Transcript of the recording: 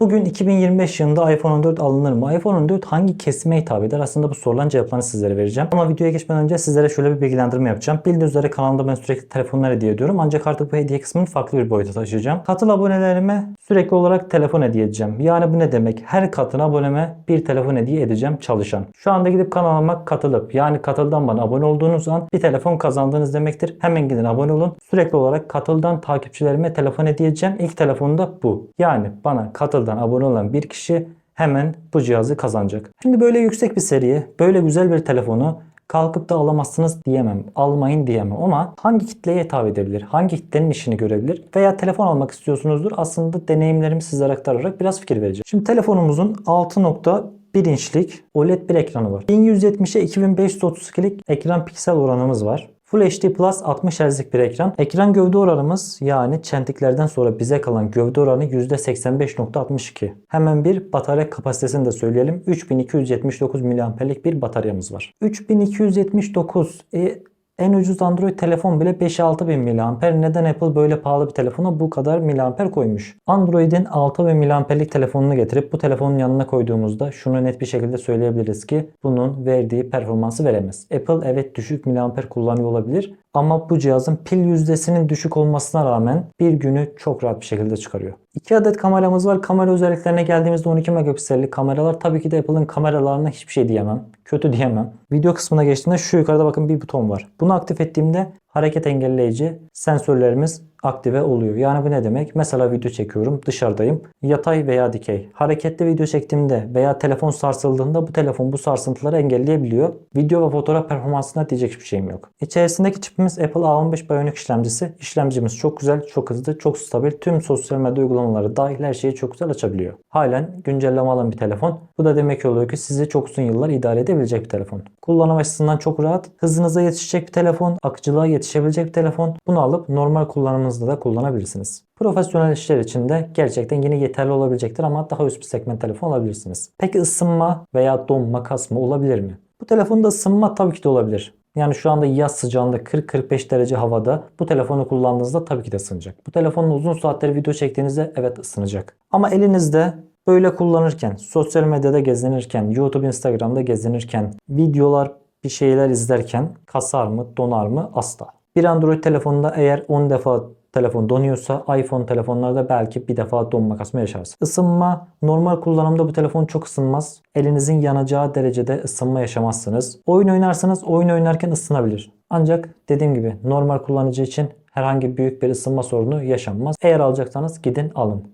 Bugün 2025 yılında iPhone 14 alınır mı? iPhone 14 hangi kesime hitap eder? Aslında bu sorulan cevaplarını sizlere vereceğim. Ama videoya geçmeden önce sizlere şöyle bir bilgilendirme yapacağım. Bildiğiniz üzere kanalımda ben sürekli telefonlar hediye ediyorum. Ancak artık bu hediye kısmını farklı bir boyuta taşıyacağım. Katıl abonelerime sürekli olarak telefon hediye edeceğim. Yani bu ne demek? Her katın aboneme bir telefon hediye edeceğim çalışan. Şu anda gidip kanalıma katılıp yani katıldan bana abone olduğunuz an bir telefon kazandığınız demektir. Hemen gidin abone olun. Sürekli olarak katıldan takipçilerime telefon hediye edeceğim. İlk telefon da bu. Yani bana katıldan abone olan bir kişi hemen bu cihazı kazanacak. Şimdi böyle yüksek bir seriye, böyle güzel bir telefonu kalkıp da alamazsınız diyemem. Almayın diyemem ama hangi kitleye hitap edebilir? Hangi kitlenin işini görebilir? Veya telefon almak istiyorsunuzdur. Aslında deneyimlerimi sizlere aktararak biraz fikir vereceğim. Şimdi telefonumuzun 6.1 inçlik OLED bir ekranı var. 1170'e 2532'lik ekran piksel oranımız var. Full HD Plus 60 Hz'lik bir ekran. Ekran gövde oranımız yani çentiklerden sonra bize kalan gövde oranı %85.62. Hemen bir batarya kapasitesini de söyleyelim. 3279 mAh'lik bir bataryamız var. 3279 e, en ucuz Android telefon bile 5-6 bin mAh. Neden Apple böyle pahalı bir telefona bu kadar mAh koymuş? Android'in 6 bin mAh'lik telefonunu getirip bu telefonun yanına koyduğumuzda şunu net bir şekilde söyleyebiliriz ki bunun verdiği performansı veremez. Apple evet düşük mAh kullanıyor olabilir ama bu cihazın pil yüzdesinin düşük olmasına rağmen bir günü çok rahat bir şekilde çıkarıyor. 2 adet kameramız var. Kamera özelliklerine geldiğimizde 12 megapiksellik kameralar. Tabii ki de Apple'ın kameralarına hiçbir şey diyemem. Kötü diyemem. Video kısmına geçtiğimde şu yukarıda bakın bir buton var. Bunu aktif ettiğimde hareket engelleyici sensörlerimiz aktive oluyor. Yani bu ne demek? Mesela video çekiyorum, dışarıdayım. Yatay veya dikey. Hareketli video çektiğimde veya telefon sarsıldığında bu telefon bu sarsıntıları engelleyebiliyor. Video ve fotoğraf performansına diyecek hiçbir şeyim yok. İçerisindeki çipimiz Apple A15 Bionic işlemcisi. İşlemcimiz çok güzel, çok hızlı, çok stabil. Tüm sosyal medya uygulamaları dahil her şeyi çok güzel açabiliyor. Halen güncelleme alan bir telefon. Bu da demek oluyor ki sizi çok uzun yıllar idare edebilecek bir telefon. Kullanım açısından çok rahat. Hızınıza yetişecek bir telefon, akıcılığa yetişebilecek bir telefon. Bunu alıp normal kullanımınızda da kullanabilirsiniz. Profesyonel işler için de gerçekten yine yeterli olabilecektir ama daha üst bir segment telefon alabilirsiniz. Peki ısınma veya donma kasma olabilir mi? Bu telefonda ısınma tabii ki de olabilir. Yani şu anda yaz sıcağında 40-45 derece havada bu telefonu kullandığınızda tabii ki de ısınacak. Bu telefonla uzun saatler video çektiğinizde evet ısınacak. Ama elinizde böyle kullanırken, sosyal medyada gezinirken, YouTube, Instagram'da gezinirken, videolar, bir şeyler izlerken kasar mı, donar mı? Asla. Bir Android telefonunda eğer 10 defa telefon donuyorsa iPhone telefonlarda belki bir defa donma kasma yaşarsın. Isınma normal kullanımda bu telefon çok ısınmaz. Elinizin yanacağı derecede ısınma yaşamazsınız. Oyun oynarsanız oyun oynarken ısınabilir. Ancak dediğim gibi normal kullanıcı için herhangi büyük bir ısınma sorunu yaşanmaz. Eğer alacaksanız gidin alın.